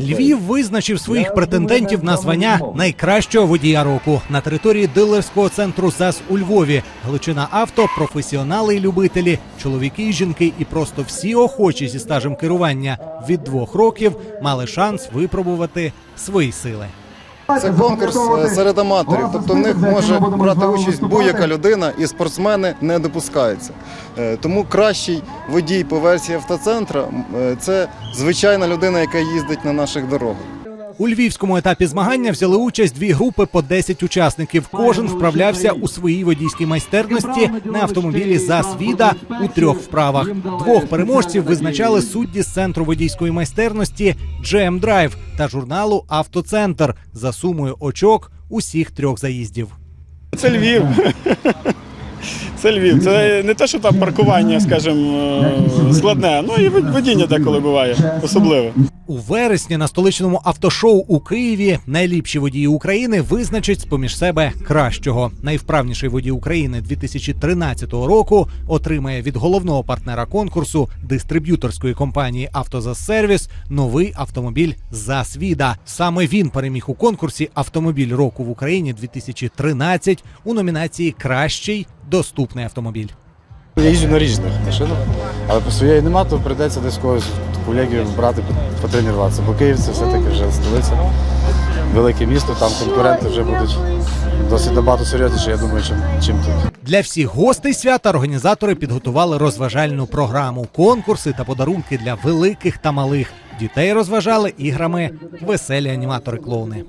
Львів визначив своїх претендентів на звання найкращого водія року. На території дилерського центру ЗАЗ у Львові. Гличина авто, професіонали і любителі, чоловіки і жінки, і просто всі охочі зі стажем керування. Від двох років мали шанс випробувати свої сили. Це конкурс е, серед аматорів, тобто в них може брати участь будь-яка людина, і спортсмени не допускаються. Е, Тому кращий водій по версії автоцентра е, це звичайна людина, яка їздить на наших дорогах. У львівському етапі змагання взяли участь дві групи по 10 учасників. Кожен вправлявся у своїй водійській майстерності на автомобілі ЗАЗ «Віда» у трьох вправах. Двох переможців визначали судді з центру водійської майстерності GM Drive та журналу Автоцентр за сумою очок усіх трьох заїздів. Це Львів. Це Львів. Це не те, що там паркування, скажімо, е, складне, ну і водіння деколи буває, особливо. У вересні на столичному автошоу у Києві найліпші водії України визначать з-поміж себе кращого. Найвправніший водій України 2013 року отримає від головного партнера конкурсу дистриб'юторської компанії «Автозасервіс» новий автомобіль «Засвіда». Саме він переміг у конкурсі Автомобіль року в Україні 2013 у номінації Кращий доступний автомобіль. Я їжджу на різних машинах, але по своєї нема, то прийдеться десь когось колегів брати потренуватися. Бо Київ це все-таки вже столиця, велике місто, там конкуренти вже будуть досить набагато серйозніші, я думаю, чим, чим тут. Для всіх гостей свята організатори підготували розважальну програму, конкурси та подарунки для великих та малих. Дітей розважали іграми веселі аніматори-клоуни.